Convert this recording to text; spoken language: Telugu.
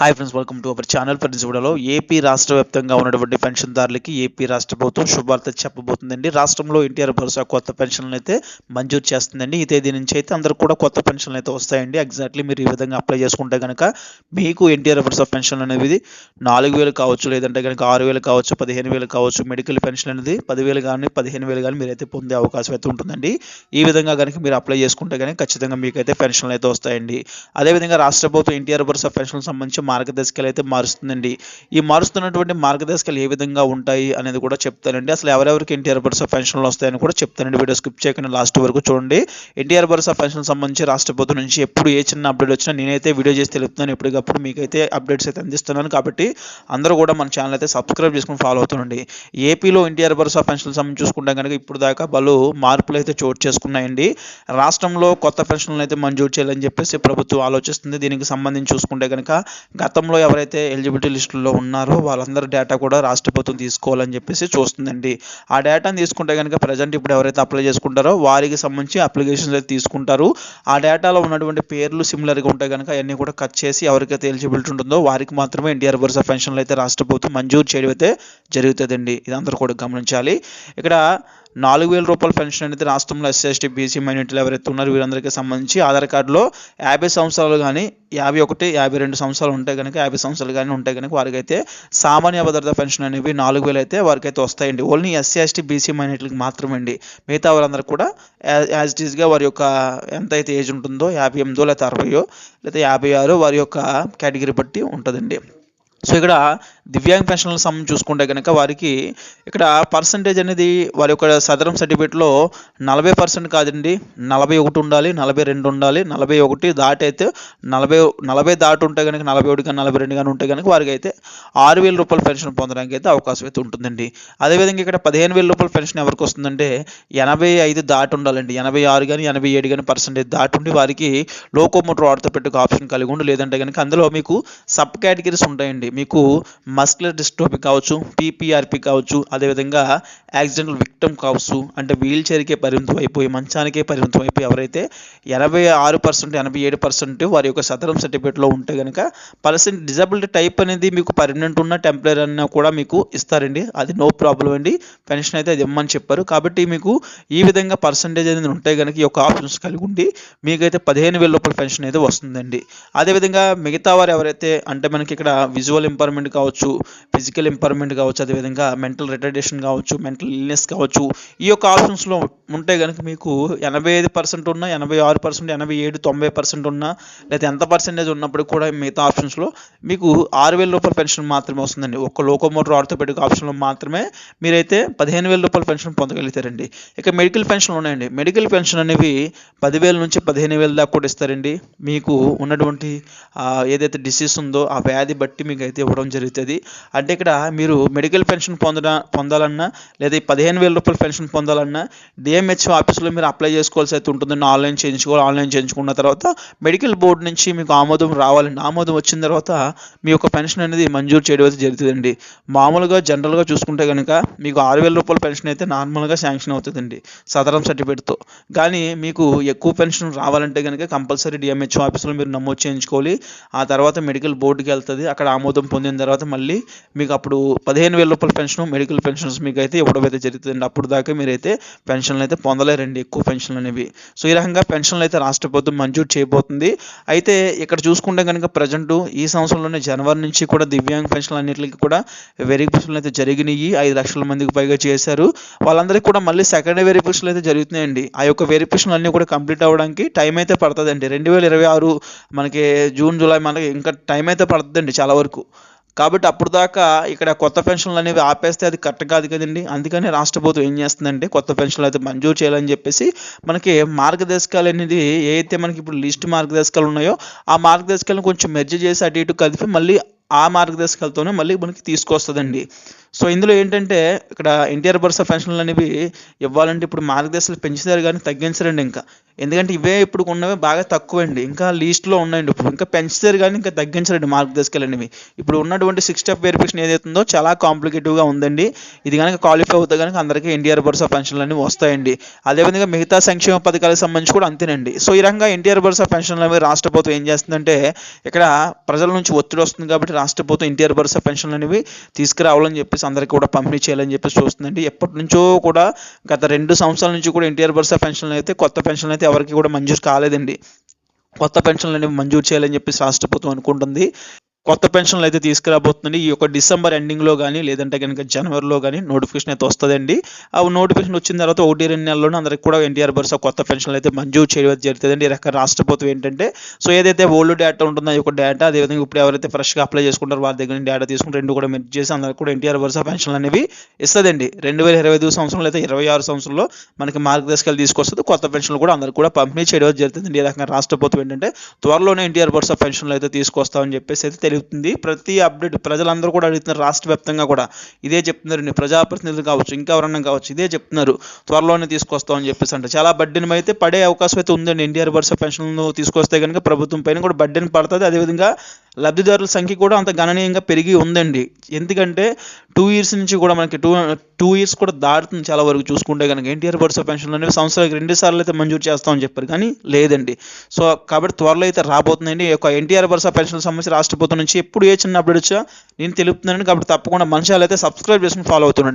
Hi friends welcome to our channel friends వీడియోలో ఏపీ రాష్ట్ర వ్యాప్తంగా ఉన్నటువంటి పెన్షన్దారులకి ఏపీ రాష్ట్ర ప్రభుత్వం శుభార్త చెప్పబోతుందండి. రాష్ట్రంలో ఎన్టీఆర్ భరోసా కొత్త పెన్షన్లు అయితే మంజూరు చేస్తుందండి. ఈ తేదీ నుంచి అయితే అందరూ కూడా కొత్త పెన్షన్లు అయితే వస్తాయండి. ఎగ్జాక్ట్లీ మీరు ఈ విధంగా అప్లై చేసుకుంటే కనుక మీకు ఎన్టీఆర్ భరోసా పెన్షన్ అనేది నాలుగు వేలు కావచ్చు లేదంటే కనుక ఆరు వేలు కావచ్చు పదిహేను వేలు కావచ్చు మెడికల్ పెన్షన్ అనేది పదివేలు కానీ పదిహేను వేలు కానీ మీరైతే పొందే అవకాశం అయితే ఉంటుందండి. ఈ విధంగా కనుక మీరు అప్లై చేసుకుంటే కనుక ఖచ్చితంగా మీకైతే పెన్షన్లు అయితే వస్తాయండి. అదేవిధంగా రాష్ట్ర ప్రభుత్వం ఎన్టీఆర్ భరోసా పెన్షన్ సంబంధించి మార్గదర్శకాలు అయితే మారుస్తుందండి. ఈ మారుస్తున్నటువంటి మార్గదర్శకాలు ఏ విధంగా ఉంటాయి అనేది కూడా చెప్తానండి. అసలు ఎవరెవరికి ఎన్టీఆర్ భరోసా పెన్షన్లు వస్తాయని కూడా చెప్తానండి. వీడియో స్కిప్ చేయకుండా లాస్ట్ వరకు చూడండి. ఎన్టీఆర్ భరోసా పెన్షన్ సంబంధించి రాష్ట్రపతి నుంచి ఎప్పుడు ఏ చిన్న అప్డేట్ వచ్చినా నేనైతే వీడియో చేసి తెలుపుతున్నాను. ఎప్పటికప్పుడు మీకైతే అప్డేట్స్ అయితే అందిస్తున్నాను కాబట్టి అందరూ కూడా మన ఛానల్ అయితే సబ్స్క్రైబ్ చేసుకుని ఫాలో అవుతుండండి. ఏపీలో ఎన్టీఆర్ భరోసా పెన్షన్ సంబంధించి చూసుకుంటే కనుక ఇప్పుడు దాకా పలు మార్పులు అయితే చోటు చేసుకున్నాయండి. రాష్ట్రంలో కొత్త పెన్షన్లు అయితే మంజూరు చేయాలని చెప్పేసి ప్రభుత్వం ఆలోచిస్తుంది. దీనికి సంబంధించి చూసుకుంటే కనుక గతంలో ఎవరైతే ఎలిజిబిలిటీ లిస్టులో ఉన్నారో వాళ్ళందరి డేటా కూడా రాష్ట్ర ప్రభుత్వం తీసుకోవాలని చెప్పేసి చూస్తుందండి. ఆ డేటాను తీసుకుంటే కనుక ప్రజెంట్ ఇప్పుడు ఎవరైతే అప్లై చేసుకుంటారో వారికి సంబంధించి అప్లికేషన్స్ అయితే తీసుకుంటారు. ఆ డేటాలో ఉన్నటువంటి పేర్లు సిమిలర్గా ఉంటే కనుక అవన్నీ కూడా కట్ చేసి ఎవరికైతే ఎలిజిబిలిటీ ఉంటుందో వారికి మాత్రమే ఎన్టీఆర్ భరోసా పెన్షన్లు అయితే రాష్ట్ర ప్రభుత్వం మంజూరు చేయడం అయితే జరుగుతుందండి. ఇది అందరూ కూడా గమనించాలి. ఇక్కడ నాలుగు వేల రూపాయల పెన్షన్ అనేది రాష్ట్రంలో ఎస్సీ ఎస్టీ బీసీ మైనార్టీలు ఎవరైతే ఉన్నారో వీరందరికీ సంబంధించి ఆధార్ కార్డులో యాభై సంవత్సరాలు కానీ యాభై ఒకటి యాభై రెండు సంవత్సరాలు ఉంటే కనుక యాభై సంవత్సరాలు కానీ ఉంటే కనుక వారికైతే సామాన్య భద్రత పెన్షన్ అనేవి నాలుగు వేలు అయితే వారికైతే వస్తాయండి. ఓన్లీ ఎస్సీ ఎస్టీ బీసీ మైనార్టీలకు మాత్రమే అండి మిగతా వాళ్ళందరూ కూడా యాజ్ ఇట్ ఈస్గా వారి యొక్క ఎంత అయితే ఏజ్ ఉంటుందో యాభై ఎనిమిదో లేకపోతే అరవయో లేకపోతే యాభై ఆరు వారి యొక్క కేటగిరీ బట్టి ఉంటుందండి. సో ఇక్కడ దివ్యాంగ్ పెన్షన్ల సమయం చూసుకుంటే కనుక వారికి ఇక్కడ పర్సంటేజ్ అనేది వారి యొక్క సదరం సర్టిఫికేట్లో నలభై పర్సెంట్ కాదండి నలభై ఒకటి ఉండాలి నలభై రెండు ఉండాలి నలభై ఒకటి దాటి అయితే నలభై నలభై దాటి ఉంటే కనుక నలభై ఒకటి కానీ నలభై రెండు కానీ ఉంటే కనుక వారికి అయితే ఆరు వేల రూపాయల పెన్షన్ పొందడానికి అయితే అవకాశం అయితే ఉంటుందండి. అదేవిధంగా ఇక్కడ పదిహేను వేల రూపాయల పెన్షన్ ఎవరికి వస్తుందంటే ఎనభై ఐదు దాటి ఉండాలండి. ఎనభై ఆరు కానీ ఎనభై ఏడు కానీ పర్సెంటేజ్ దాటి ఉండి వారికి లోకోమోటర్ పెట్టుకు ఆప్షన్ కలిగి ఉండి. లేదంటే కనుక అందులో మీకు సబ్ కేటగిరీస్ ఉంటాయండి. మీకు మస్కులర్ డిస్ట్రోపీ కావచ్చు పీపీఆర్పీ కావచ్చు అదేవిధంగా యాక్సిడెంటల్ విక్టమ్ కావచ్చు అంటే వీల్ చైర్కే పరిమితం అయిపోయి మంచానికే పరిమితం అయిపోయి ఎవరైతే ఎనభై ఆరు పర్సెంట్ ఎనభై ఏడు పర్సెంట్ వారి యొక్క సదరం సర్టిఫికేట్లో ఉంటే కనుక పర్సెంట్ డిజబిలిటీ టైప్ అనేది మీకు పర్మనెంట్ ఉన్న టెంపరీ అన్న కూడా మీకు ఇస్తారండి. అది నో ప్రాబ్లం అండి. పెన్షన్ అయితే అది ఇమ్మని చెప్పారు. కాబట్టి మీకు ఈ విధంగా పర్సంటేజ్ అనేది ఉంటే కనుక ఈ యొక్క ఆప్షన్స్ కలిగి ఉండి మీకైతే పదిహేను వేల రూపాయల పెన్షన్ అయితే వస్తుందండి. అదేవిధంగా మిగతా వారు ఎవరైతే అంటే మనకి ఇక్కడ విజువల్ ఇంపర్మెంట్ కావచ్చు ఫిజికల్ ఇంపర్మెంట్ కావచ్చు అదేవిధంగా మెంటల్ రిటర్డేషన్ కావచ్చు మెంటల్ ఇల్నెస్ కావచ్చు ఈ యొక్క ఆప్షన్స్లో ఉంటే కనుక మీకు ఎనభై ఐదు పర్సెంట్ ఉన్న ఎనభై ఆరు పర్సెంట్ ఎనభై ఏడు తొంభై పర్సెంట్ ఉన్న లేదా ఎంత పర్సెంటేజ్ ఉన్నప్పుడు కూడా మిగతా ఆప్షన్స్లో మీకు ఆరు వేల రూపాయల పెన్షన్ మాత్రమే వస్తుందండి. ఒక్క లోకోమోటర్ ఆర్థోపెడిక్ ఆప్షన్లో మాత్రమే మీరైతే పదిహేను వేల రూపాయల పెన్షన్ పొందగలుగుతారండి. ఇక మెడికల్ పెన్షన్లు ఉన్నాయండి. మెడికల్ పెన్షన్ అనేవి పదివేల నుంచి పదిహేను వేల దాకా కూడా ఇస్తారండి. మీకు ఉన్నటువంటి ఏదైతే డిసీజ్ ఉందో ఆ వ్యాధి బట్టి మీకు అయితే ఇవ్వడం జరుగుతుంది. అంటే ఇక్కడ మీరు మెడికల్ పెన్షన్ పొందడా పొందాలన్నా లేదా పదిహేను వేల రూపాయల పెన్షన్ పొందాలన్నా డిఎంహెచ్ఓ ఆఫీస్లో మీరు అప్లై చేసుకోవాల్సి అయితే ఉంటుందండి ఆన్లైన్ చేయించుకోవాలి ఆన్లైన్ చేయించుకున్న తర్వాత మెడికల్ బోర్డు నుంచి మీకు ఆమోదం రావాలండి. ఆమోదం వచ్చిన తర్వాత మీ యొక్క పెన్షన్ అనేది మంజూరు చేయడం అయితే జరుగుతుందండి. మామూలుగా జనరల్గా చూసుకుంటే కనుక మీకు ఆరు వేల రూపాయల పెన్షన్ అయితే నార్మల్గా శాంక్షన్ అవుతుందండి. సదరం సర్టిఫికేట్తో. కానీ మీకు ఎక్కువ పెన్షన్ రావాలంటే కనుక కంపల్సరీ డిఎంహెచ్ఓ ఆఫీస్లో మీరు నమోదు చేయించుకోవాలి. ఆ తర్వాత మెడికల్ బోర్డుకి వెళ్తుంది. అక్కడ ఆమోదం పొందిన తర్వాత మళ్ళీ మీకు అప్పుడు పదిహేను వేల రూపాయల పెన్షన్ మెడికల్ పెన్షన్స్ మీకు అయితే ఇవ్వడం అయితే జరుగుతుందండి. అప్పుడు దాకా మీరైతే పెన్షన్లు అయితే పొందలేరండి ఎక్కువ పెన్షన్లు అనేవి. సో ఈ రకంగా పెన్షన్లు అయితే రాష్ట్ర ప్రభుత్వం మంజూరు చేయబోతుంది. అయితే ఇక్కడ చూసుకుంటే కనుక ప్రజెంట్ ఈ సంవత్సరంలోనే జనవరి నుంచి కూడా దివ్యాంగ పెన్షన్లు అన్నింటికి కూడా వెరిఫికేషన్లు అయితే జరిగినాయి. ఐదు లక్షల మందికి పైగా చేశారు. వాళ్ళందరికీ కూడా మళ్ళీ సెకండ్ వెరిఫికేషన్లు అయితే జరుగుతున్నాయండి. ఆ యొక్క వెరిఫికేషన్లు అన్నీ కూడా కంప్లీట్ అవ్వడానికి టైం అయితే పడుతుందండి. రెండు వేల ఇరవై ఆరు మనకి జూన్ జూలై మనకి ఇంకా టైం అయితే పడుతుందండి చాలా వరకు. కాబట్టి అప్పుడు దాకా ఇక్కడ కొత్త పెన్షన్లు అనేవి ఆపేస్తే అది కరెక్ట్ కాదు కదండి. అందుకని రాష్ట్ర ప్రభుత్వం ఏం చేస్తుందంటే కొత్త పెన్షన్లు అయితే మంజూరు చేయాలని చెప్పేసి మనకి మార్గదర్శకాలు అనేది ఏ అయితే మనకి ఇప్పుడు లిస్ట్ మార్గదర్శకాలు ఉన్నాయో ఆ మార్గదర్శకాలను కొంచెం మెర్జ్ చేసి అటు ఇటు కలిపి మళ్ళీ ఆ మార్గదర్శకాలతోనే మళ్ళీ మనకి తీసుకొస్తుందండి. సో ఇందులో ఏంటంటే ఇక్కడ ఎన్టీఆర్ భరోసా పెన్షన్లు అనేవి ఇవ్వాలంటే ఇప్పుడు మార్గదర్శకాలు పెంచుతారు కానీ తగ్గించరండి ఇంకా. ఎందుకంటే ఇవే ఇప్పుడు ఉన్నవి బాగా తక్కువ అండి ఇంకా లీస్ట్లో ఉన్నాయండి ఇప్పుడు. ఇంకా పెంచుతారు కానీ ఇంకా తగ్గించరండి మార్గదర్శకాలు అనేవి. ఇప్పుడు ఉన్నటువంటి సిక్స్ స్టెప్ వెరిఫికేషన్ ఏదైతుందో చాలా కాంప్లికేటివ్గా ఉందండి. ఇది కనుక క్వాలిఫై అవుతే కనుక అందరికీ ఎన్టీఆర్ భరోసా పెన్షన్లు అనేవి వస్తాయండి. అదేవిధంగా మిగతా సంక్షేమ పథకాలకు సంబంధించి కూడా అంతేనండి. సో ఈ రకంగా ఎన్టీఆర్ భరోసా పెన్షన్లు అనేవి రాష్ట్ర ప్రభుత్వం ఏం చేస్తుందంటే ఇక్కడ ప్రజల నుంచి ఒత్తిడి వస్తుంది కాబట్టి రాష్ట్ర ప్రభుత్వం ఎన్టీఆర్ భరోసా పెన్షన్లు అనేవి తీసుకురావాలని చెప్పేసి అందరికీ కూడా పంపిణీ చేయాలని చెప్పేసి చూస్తుందండి. ఎప్పటి నుంచో కూడా గత రెండు సంవత్సరాల నుంచి కూడా ఎన్టీఆర్ భరోసా పెన్షన్లు అయితే కొత్త పెన్షన్లు అయితే ఎవరికి కూడా మంజూరు కాలేదండి. కొత్త పెన్షన్లు అనేవి మంజూరు చేయాలని చెప్పేసి రాష్ట్ర ప్రభుత్వం అనుకుంటుంది. కొత్త పెన్షన్లు అయితే తీసుకురాబోతుంది ఈ యొక్క డిసెంబర్ ఎండింగ్లో కానీ లేదంటే కనుక జనవరిలో కానీ నోటిఫికేషన్ అయితే వస్తుందండి. ఆ నోటిఫికేషన్ వచ్చిన తర్వాత ఒకటి రెండు నెలల్లోనే అందరికి కూడా ఎన్టీఆర్ భరోసా కొత్త పెన్షన్లు అయితే మంజూరు చేయడం జరుగుతుందండి. ఈ రకంగా రాష్ట్ర ప్రభుత్వం ఏంటంటే సో ఏదైతే ఓల్డ్ డేటా ఉంటుందో ఈ యొక్క డేటా అదేవిధంగా ఇప్పుడు ఎవరైతే ఫ్రెష్గా అప్లై చేసుకుంటారో వారి దగ్గర నుంచి డేటా తీసుకుని రెండు కూడా మెర్జ్ చేసి అందరికి కూడా ఎన్టీఆర్ భరోసా పెన్షన్లు అనేవి ఇస్తుందండి. రెండు వేల ఇరవై ఐదు సంవత్సరంలో అయితే ఇరవై ఆరు సంవత్సరంలో మనకి మార్గదర్శకాలు తీసుకొస్తుంది. కొత్త పెన్షన్లు కూడా అందరికి కూడా పంపిణీ చేయడం జరుగుతుంది ఈ రకంగా రాష్ట్ర ప్రభుత్వం ఏంటంటే త్వరలోనే ఎన్టీఆర్ భరోసా పెన్షన్లు అయితే తీసుకొస్తామని చెప్పేసి అయితే జరుగుతుంది ప్రతి అప్డేట్ ప్రజలందరూ కూడా అడుగుతున్నారు రాష్ట్ర వ్యాప్తంగా కూడా. ఇదే చెప్తున్నారండి ప్రజాప్రతినిధులు కావచ్చు ఇంకా ఎవరన్నా కావచ్చు ఇదే చెప్తున్నారు. త్వరలోనే తీసుకొస్తామని చెప్పేసి అంటే చాలా బడ్డెన్ అయితే పడే అవకాశం అయితే ఉందండి. ఎన్టీఆర్ వరుస పెన్షన్లు తీసుకొస్తే కనుక ప్రభుత్వం పైన కూడా బడ్డెన్ పడుతుంది. అదేవిధంగా లబ్ధిదారుల సంఖ్య కూడా అంత గణనీయంగా పెరిగి ఉందండి. ఎందుకంటే టూ ఇయర్స్ నుంచి కూడా మనకి టూ టూ ఇయర్స్ కూడా దాటుతుంది చాలా వరకు చూసుకుంటే కనుక ఎన్టీఆర్ వరుస పెన్షన్లు అనేవి సంవత్సరానికి రెండు సార్లు అయితే మంజూరు చేస్తామని చెప్పారు. కానీ లేదండి. సో కాబట్టి త్వరలో అయితే రాబోతుందండి. ఈ యొక్క ఎన్టీఆర్ వరుస పెన్షన్ సంబంధించి రాష్ట్ర ప్రభుత్వం నుంచి ఎప్పుడు ఏ చిన్న అప్డేట్ వచ్చా నేను తెలుపుతున్నాను కాబట్టి తప్పకుండా మనుషులు అయితే సబ్స్క్రైబ్ చేసుకుని ఫాలో అవుతుండండి.